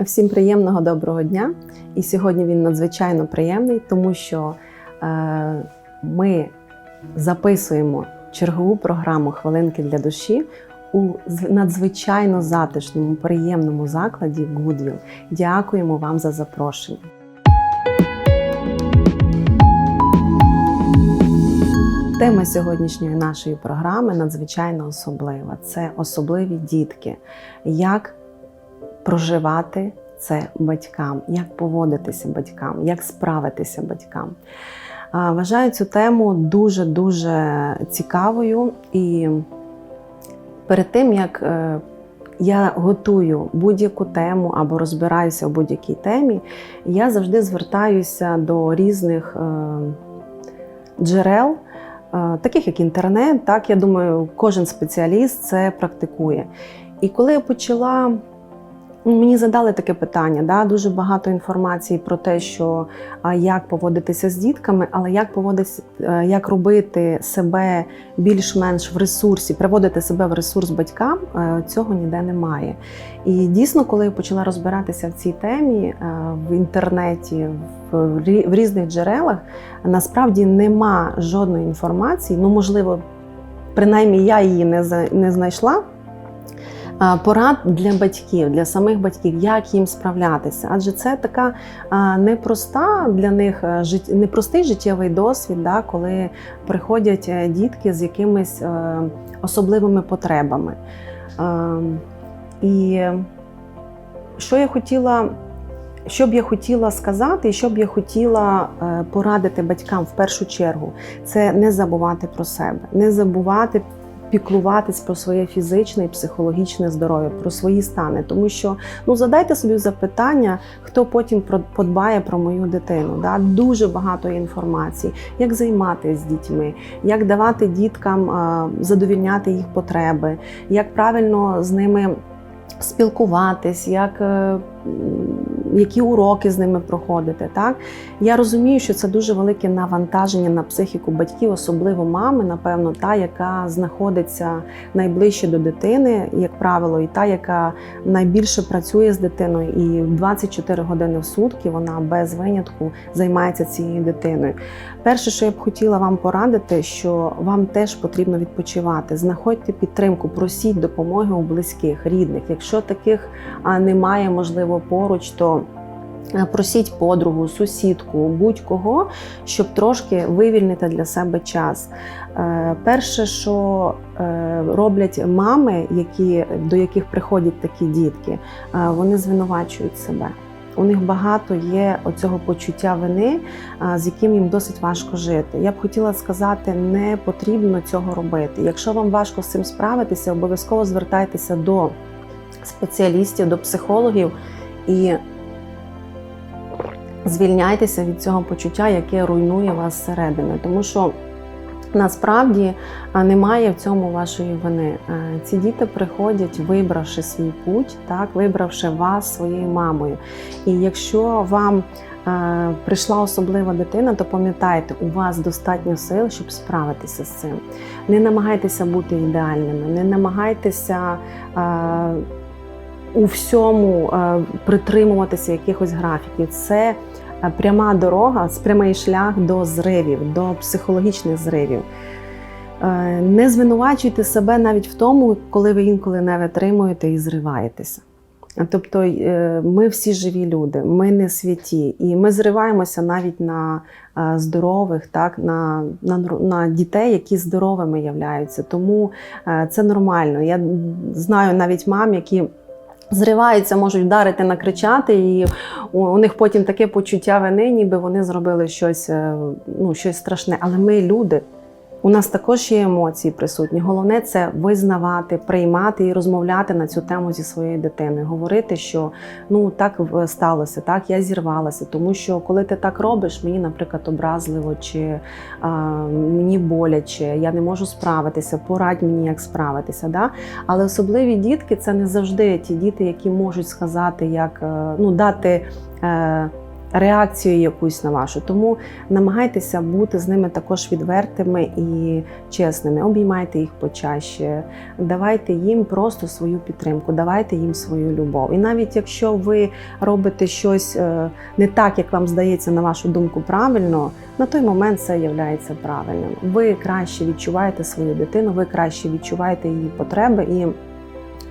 Всім приємного доброго дня. І сьогодні він надзвичайно приємний, тому що е, ми записуємо чергову програму Хвилинки для душі у надзвичайно затишному, приємному закладі Goodwill. Дякуємо вам за запрошення. Тема сьогоднішньої нашої програми надзвичайно особлива. Це особливі дітки. Як проживати це батькам, як поводитися батькам, як справитися батькам. Вважаю цю тему дуже-дуже цікавою. І перед тим, як е, я готую будь-яку тему або розбираюся в будь-якій темі, я завжди звертаюся до різних е, джерел. е, Таких як інтернет, так я думаю, кожен спеціаліст це практикує. І коли я почала Мені задали таке питання, да? дуже багато інформації про те, що як поводитися з дітками, але як поводитися, е, як робити себе більш-менш в ресурсі, приводити себе в ресурс батькам, е, цього ніде немає. І дійсно, коли я почала розбиратися в цій темі е, в інтернеті, в, рі- в різних джерелах, насправді нема жодної інформації. Ну, можливо, принаймні я її не, не знайшла. А, Порад для батьків, для самих батьків, як їм справлятися, адже це така непроста для них е, непростий життєвий досвід, да, коли приходять е, дітки з якимись е, особливими потребами. Е, І що я хотіла, що б я хотіла сказати, і що б я хотіла е, порадити батькам в першу чергу, це не забувати про себе, не забувати піклуватись про своє фізичне і психологічне здоров'я, про свої стани. Тому що ну задайте собі запитання, хто потім подбає про мою дитину. Да? Дуже багато інформації, як займатися з дітьми, як давати діткам задовільняти їх потреби, як правильно з ними. Спілкуватись, як, е, які уроки з ними проходити. Так? Я розумію, що це дуже велике навантаження на психіку батьків, особливо мами, напевно, та, яка знаходиться найближче до дитини, як правило, і та, яка найбільше працює з дитиною, і 24 години в сутки вона без винятку займається цією дитиною. Перше, що я б хотіла вам порадити, що вам теж потрібно відпочивати. Знаходьте підтримку, просіть допомоги у близьких, рідних. Якщо таких немає, можливо, поруч, то е, просіть подругу, сусідку, будь-кого, щоб трошки вивільнити для себе час. Е, Перше, що е, роблять мами, які, до яких приходять такі дітки, вони звинувачують себе. У них багато є оцього почуття вини, з яким їм досить важко жити. Я б хотіла сказати, не потрібно цього робити. Якщо вам важко з цим справитися, обов'язково звертайтеся до спеціалістів, до психологів і звільняйтеся від цього почуття, яке руйнує вас зсередини. Тому що насправді немає в цьому вашої вини. Ці діти приходять, вибравши свій путь, так, вибравши вас своєю мамою. І якщо вам прийшла особлива дитина, то пам'ятайте, у вас достатньо сил, щоб справитися з цим. Не намагайтеся бути ідеальними, не намагайтеся. У всьому е, притримуватися якихось графіків. Це е, пряма дорога, прямий шлях до зривів, до психологічних зривів. Е, Не звинувачуйте себе навіть в тому, коли ви інколи не витримуєте і зриваєтеся. Тобто ми всі живі люди, ми не святі, і ми зриваємося навіть на здорових, так, на, на, на дітей, які здоровими являються. Тому це нормально. Я знаю навіть мам, які зриваються, можуть вдарити, накричати, і у, них потім таке почуття вини, ніби вони зробили щось, е, ну, щось страшне. Але ми люди. У нас також є емоції присутні. Головне це визнавати, приймати і розмовляти на цю тему зі своєю дитиною. Говорити, що ну так сталося, так я зірвалася. Тому що коли ти так робиш, мені, наприклад, образливо чи а, мені боляче, я не можу справитися, порадь мені, як справитися. Да? Але особливі дітки це не завжди ті діти, які можуть сказати, як е, ну дати. е, реакцію якусь на вашу. Тому намагайтеся бути з ними також відвертими і чесними. Обіймайте їх почаще, давайте їм просто свою підтримку, давайте їм свою любов. І навіть якщо ви робите щось е, не так, як вам здається, на вашу думку, правильно, на той момент це є правильним. Ви краще відчуваєте свою дитину, ви краще відчуваєте її потреби і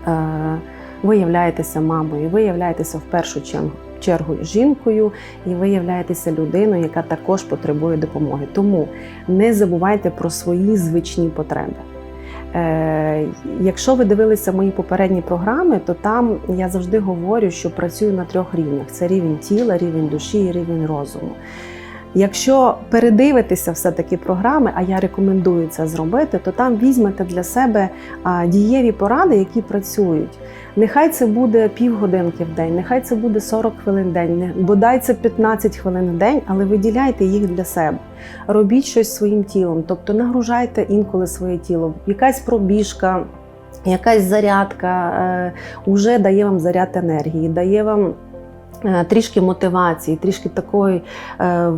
е, ви являєтеся мамою, ви являєтеся в першу чергу чергу жінкою, і ви являєтеся людиною, яка також потребує допомоги. Тому не забувайте про свої звичні потреби. Е, Якщо ви дивилися мої попередні програми, то там я завжди говорю, що працюю на трьох рівнях: це рівень тіла, рівень душі і рівень розуму. Якщо передивитися все-таки програми, а я рекомендую це зробити, то там візьмете для себе дієві поради, які працюють. Нехай це буде півгодинки в день, нехай це буде 40 хвилин в день, бодай це 15 хвилин в день, але виділяйте їх для себе. Робіть щось своїм тілом, тобто нагружайте інколи своє тіло, якась пробіжка. Якась зарядка вже е, дає вам заряд енергії, дає вам трішки мотивації, трішки такої е,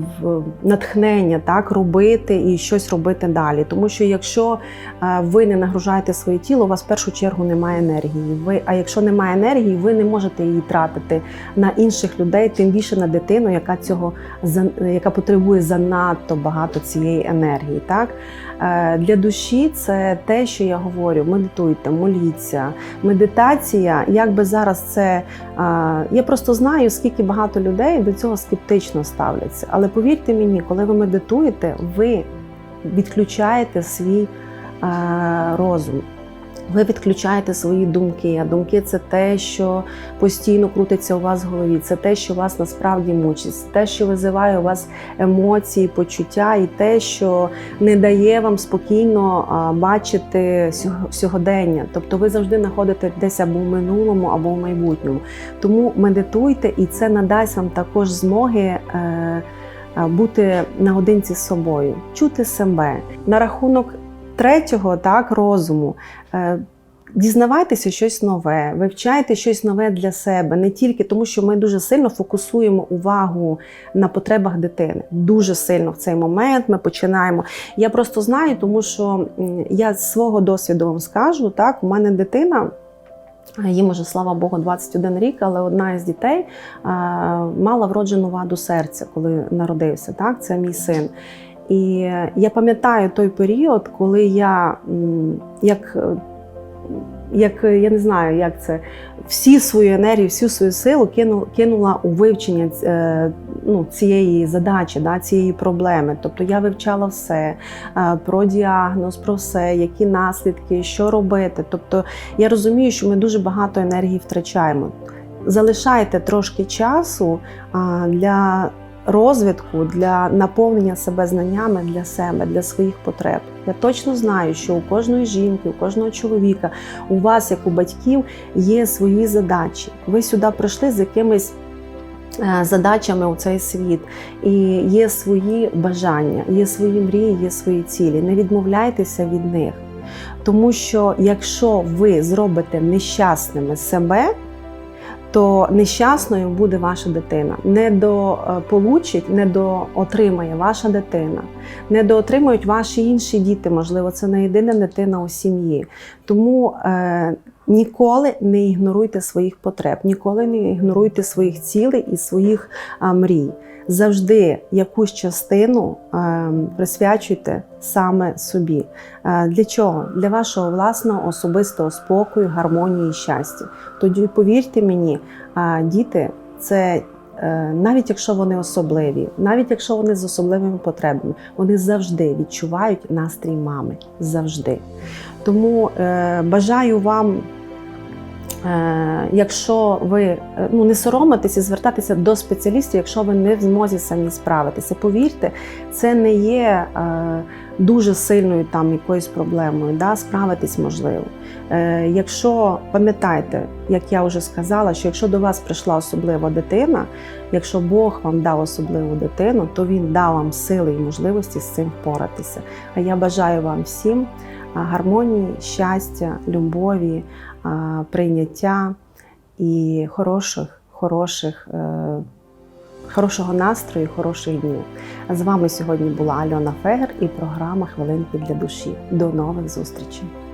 натхнення так робити і щось робити далі. Тому що якщо е, ви не нагружаєте своє тіло, у вас в першу чергу немає енергії. Ви, А якщо немає енергії, ви не можете її тратити на інших людей, тим більше на дитину, яка цього яка потребує занадто багато цієї енергії. Так? Для душі це те, що я говорю: медитуйте, моліться. Медитація, як би зараз це я просто знаю знаю, скільки багато людей до цього скептично ставляться. Але повірте мені, коли ви медитуєте, ви відключаєте свій е, розум. Ви відключаєте свої думки. А думки це те, що постійно крутиться у вас в голові. Це те, що вас насправді мучить, те, що визиває у вас емоції, почуття, і те, що не дає вам спокійно бачити сьогодення. Тобто ви завжди знаходите десь або в минулому, або в майбутньому. Тому медитуйте, і це надасть вам також змоги. Е, бути наодинці з собою, чути себе на рахунок третього так розуму. Е, дізнавайтеся щось нове, вивчайте щось нове для себе, не тільки тому, що ми дуже сильно фокусуємо увагу на потребах дитини. Дуже сильно в цей момент ми починаємо. Я просто знаю, тому що я з свого досвіду вам скажу, так, у мене дитина. Їм уже, слава Богу, 21 рік, але одна із дітей мала вроджену ваду серця, коли народився. Так, Це мій син. І я пам'ятаю той період, коли я як як я не знаю, як це всі свою енергію, всю свою силу кинула, кинула у вивчення е, ну, цієї задачі, да, цієї проблеми. Тобто я вивчала все е, про діагноз, про все, які наслідки, що робити. Тобто я розумію, що ми дуже багато енергії втрачаємо. Залишайте трошки часу для розвитку, для наповнення себе знаннями для себе, для своїх потреб. Я точно знаю, що у кожної жінки, у кожного чоловіка, у вас, як у батьків, є свої задачі. Ви сюди прийшли з якимись. Е, задачами у цей світ і є свої бажання, є свої мрії, є свої цілі. Не відмовляйтеся від них, тому що якщо ви зробите нещасними себе то нещасною буде ваша дитина. Не дополучить, не доотримає ваша дитина, не доотримають ваші інші діти. Можливо, це не єдина дитина у сім'ї. Тому е, ніколи не ігноруйте своїх потреб, ніколи не ігноруйте своїх цілей і своїх е, мрій завжди якусь частину е, присвячуйте саме собі. Е, для чого? Для вашого власного особистого спокою, гармонії щастя. Тоді повірте мені, е, діти це. Навіть якщо вони особливі, навіть якщо вони з особливими потребами, вони завжди відчувають настрій мами. Завжди. Тому е, бажаю вам Е, якщо ви е, ну не соромитесь і звертатися до спеціалістів, якщо ви не в змозі самі справитися, повірте, це не є е, дуже сильною там якоюсь проблемою. Да, Справитись можливо. Якщо пам'ятайте, як я вже сказала, що якщо до вас прийшла особлива дитина, якщо Бог вам дав особливу дитину, то Він дав вам сили і можливості з цим впоратися. А я бажаю вам всім гармонії, щастя, любові прийняття і хороших, хороших, е, Хорошого настрою, хороших днів. З вами сьогодні була Альона Фегер і програма Хвилинки для душі. До нових зустрічей!